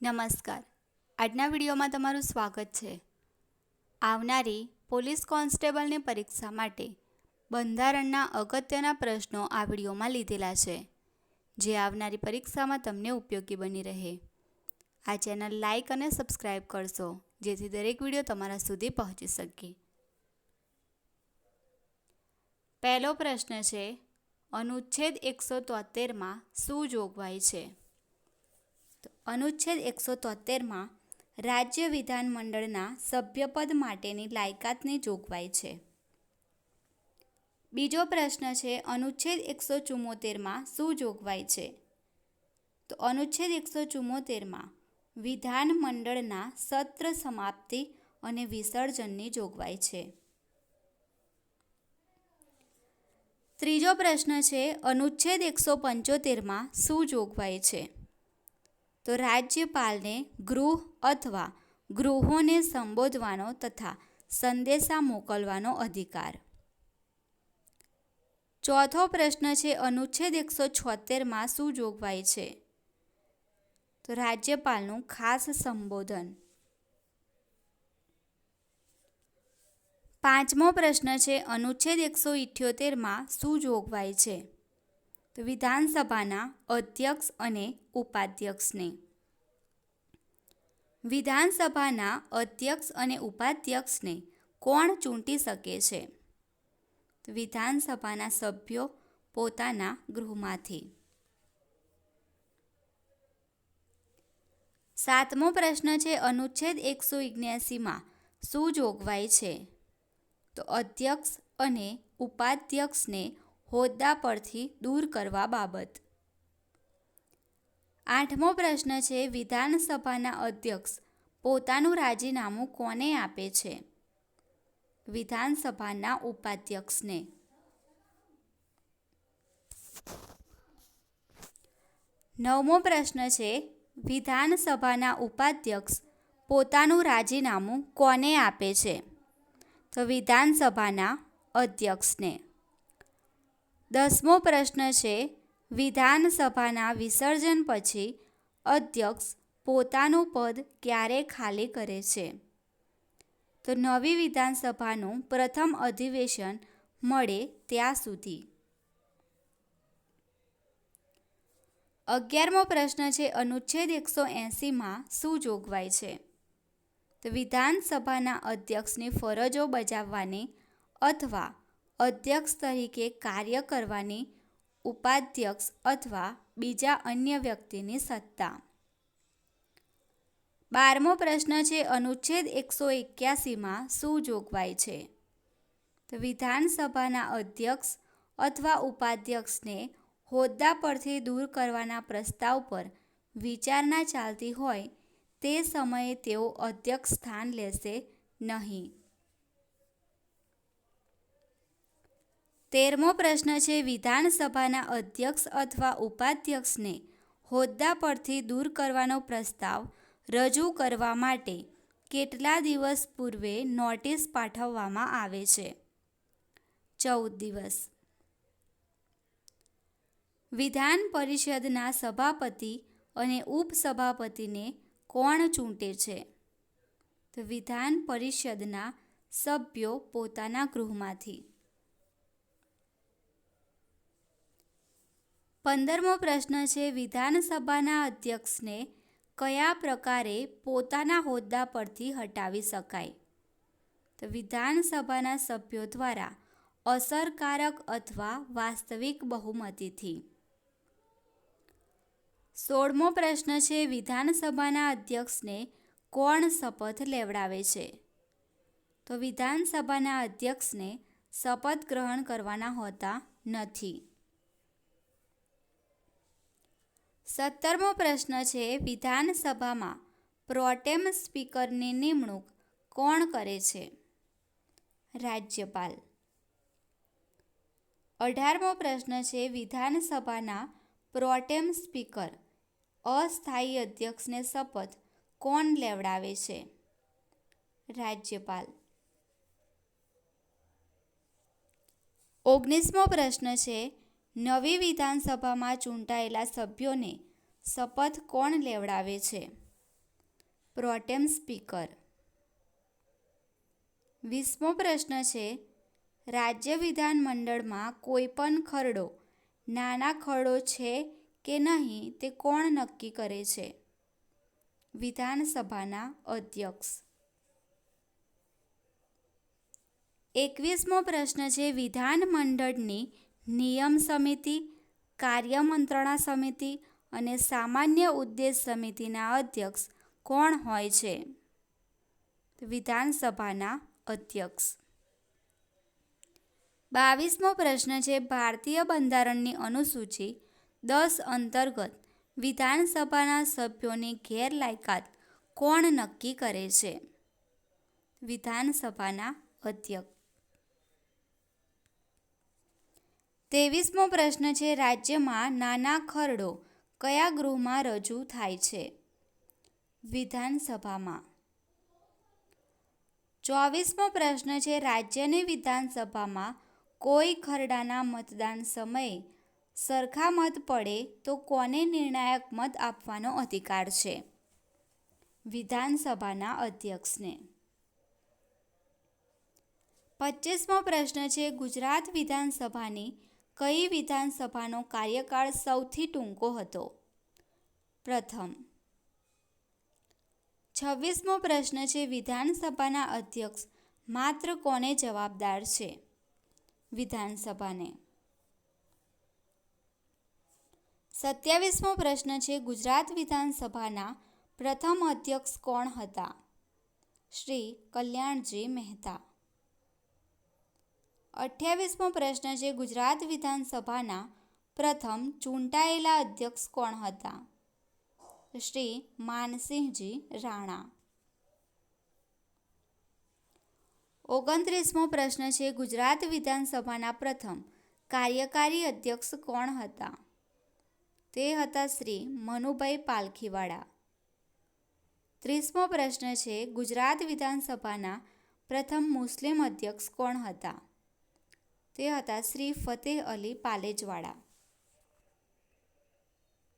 નમસ્કાર. આજના વિડીયોમાં તમારું સ્વાગત છે. આવનારી પોલીસ કોન્સ્ટેબલની પરીક્ષા માટે બંધારણના અગત્યના પ્રશ્નો આ વિડીયોમાં લીધેલા છે. જે આવનારી પરીક્ષામાં તમને ઉપયોગી બની રહે. આ ચેનલ લાઇક અને સબસ્ક્રાઇબ કરશો, જેથી દરેક વીડિયો તમારા સુધી પહોંચી શકે. પહેલો પ્રશ્ન છે, અનુચ્છેદ એકસો તોતેરમાં શું જોગવાઈ છે? અનુચ્છેદ એકસો તોતેરમાં રાજ્ય વિધાનમંડળના સભ્યપદ માટેની લાયકાતની જોગવાઈ છે. બીજો પ્રશ્ન છે, અનુચ્છેદ એકસો ચુમ્મોતેરમાં શું જોગવાઈ છે? તો અનુચ્છેદ એકસો ચુમ્મોતેરમાં વિધાનમંડળના સત્ર સમાપ્તિ અને વિસર્જનની જોગવાઈ છે. ત્રીજો પ્રશ્ન છે, અનુચ્છેદ એકસો પંચોતેરમાં શું જોગવાઈ છે? તો રાજ્યપાલને ગૃહ અથવા ગૃહોને સંબોધવાનો તથા સંદેશા મોકલવાનો અધિકાર. ચોથો પ્રશ્ન છે, અનુચ્છેદ એકસો છોતેરમાં શું જોગવાઈ છે? તો રાજ્યપાલનું ખાસ સંબોધન. પાંચમો પ્રશ્ન છે, અનુચ્છેદ એકસો ઇઠ્યોતેરમાં શું જોગવાઈ છે? વિધાનસભાના અધ્યક્ષ અને ઉપાધ્યક્ષને. વિધાનસભાના અધ્યક્ષ અને ઉપાધ્યક્ષને કોણ ચૂંટી શકે છે? વિધાનસભાના સભ્યો પોતાના ગૃહમાંથી. સાતમો પ્રશ્ન છે, અનુચ્છેદ એકસો ઓગણ્યાસીમાં શું જોગવાઈ છે? તો અધ્યક્ષ અને ઉપાધ્યક્ષને હોદ્દા પરથી દૂર કરવા બાબત. આઠમો પ્રશ્ન છે, વિધાનસભાના અધ્યક્ષ પોતાનું રાજીનામું કોને આપે છે? વિધાનસભાના ઉપાધ્યક્ષને. નવમો પ્રશ્ન છે, વિધાનસભાના ઉપાધ્યક્ષ પોતાનું રાજીનામું કોને આપે છે? તો વિધાનસભાના અધ્યક્ષને. દસમો પ્રશ્ન છે, વિધાનસભાના વિસર્જન પછી અધ્યક્ષ પોતાનું પદ ક્યારે ખાલી કરે છે? તો નવી વિધાનસભાનું પ્રથમ અધિવેશન મળે ત્યાં સુધી. અગિયારમો પ્રશ્ન છે, અનુચ્છેદ એકસો એંસીમાં શું જોગવાઈ છે? તો વિધાનસભાના અધ્યક્ષની ફરજો બજાવવાની અથવા અધ્યક્ષ તરીકે કાર્ય કરવાની ઉપાધ્યક્ષ અથવા બીજા અન્ય વ્યક્તિની સત્તા. બારમો પ્રશ્ન છે, અનુચ્છેદ એકસો એક્યાસીમાં શું જોગવાઈ છે? તો વિધાનસભાના અધ્યક્ષ અથવા ઉપાધ્યક્ષને હોદ્દા પરથી દૂર કરવાના પ્રસ્તાવ પર વિચારણા ચાલતી હોય તે સમયે તેઓ અધ્યક્ષ સ્થાન લેશે નહીં. તેરમો પ્રશ્ન છે, વિધાનસભાના અધ્યક્ષ અથવા ઉપાધ્યક્ષને હોદ્દા પરથી દૂર કરવાનો પ્રસ્તાવ રજૂ કરવા માટે કેટલા દિવસ પૂર્વે નોટિસ પાઠવવામાં આવે છે? ચૌદ દિવસ. વિધાન પરિષદના સભાપતિ અને ઉપસભાપતિને કોણ ચૂંટે છે? તો વિધાન પરિષદના સભ્યો પોતાના ગૃહમાંથી. પંદરમો પ્રશ્ન છે, વિધાનસભાના અધ્યક્ષને કયા પ્રકારે પોતાના હોદ્દા પરથી હટાવી શકાય? તો વિધાનસભાના સભ્યો દ્વારા અસરકારક અથવા વાસ્તવિક બહુમતીથી. સોળમો પ્રશ્ન છે, વિધાનસભાના અધ્યક્ષને કોણ શપથ લેવડાવે છે? તો વિધાનસભાના અધ્યક્ષને શપથ ગ્રહણ કરવાના હોતા નથી. સત્તરમો પ્રશ્ન છે, વિધાનસભામાં પ્રોટેમ સ્પીકરની નિમણૂક કોણ કરે છે? રાજ્યપાલ. અઢારમો પ્રશ્ન છે, વિધાનસભાના પ્રોટેમ સ્પીકર અસ્થાયી અધ્યક્ષને શપથ કોણ લેવડાવે છે? રાજ્યપાલ. ઓગણીસમો પ્રશ્ન છે નવી વિધાનસભામાં ચૂંટાયેલા સભ્યોને શપથ કોણ લેવડાવે છે? Pro tem speaker. વીસમો પ્રશ્ન છે, રાજ્ય વિધાનમંડળમાં કોઈ પણ ખરડો નાના ખરડો છે કે નહીં તે કોણ નક્કી કરે છે? વિધાનસભાના અધ્યક્ષ. એકવીસમો પ્રશ્ન છે, વિધાનમંડળની નિયમ સમિતિ કાર્યમંત્રણા સમિતિ અને સામાન્ય ઉદ્દેશ સમિતિના અધ્યક્ષ કોણ હોય છે? વિધાનસભાના અધ્યક્ષ. બાવીસમો પ્રશ્ન છે, ભારતીય બંધારણની અનુસૂચિ દસ અંતર્ગત વિધાનસભાના સભ્યોની ગેરલાયકાત કોણ નક્કી કરે છે? વિધાનસભાના અધ્યક્ષ. ત્રેવીસમો પ્રશ્ન છે, રાજ્યમાં નાના ખરડો કયા ગૃહમાં રજૂ થાય છે? વિધાનસભામાં. ચોવીસમો પ્રશ્ન છે, રાજ્યની વિધાનસભામાં કોઈ ખરડાના મતદાન સમયે સરખા મત પડે તો કોને નિર્ણાયક મત આપવાનો અધિકાર છે? વિધાનસભાના અધ્યક્ષને. પચીસમો પ્રશ્ન છે, ગુજરાત વિધાનસભાની કઈ વિધાનસભાનો કાર્યકાળ સૌથી ટૂંકો હતો? પ્રથમ, છવ્વીસમો પ્રશ્ન છે, વિધાનસભાના અધ્યક્ષ માત્ર કોને જવાબદાર છે? વિધાનસભાને. સત્યાવીસમો પ્રશ્ન છે, ગુજરાત વિધાનસભાના પ્રથમ અધ્યક્ષ કોણ હતા? શ્રી કલ્યાણજી મહેતા. અઠ્યાવીસમો પ્રશ્ન છે, ગુજરાત વિધાનસભાના પ્રથમ ચૂંટાયેલા અધ્યક્ષ કોણ હતા? શ્રી માનસિંહજી રાણા. ઓગણત્રીસમો પ્રશ્ન છે, ગુજરાત વિધાનસભાના પ્રથમ કાર્યકારી અધ્યક્ષ કોણ હતા? તે હતા શ્રી મનુભાઈ પાલખીવાળા. ત્રીસમો પ્રશ્ન છે, ગુજરાત વિધાનસભાના પ્રથમ મુસ્લિમ અધ્યક્ષ કોણ હતા? તે હતા શ્રી ફતેહ અલી પાલેજવાળા.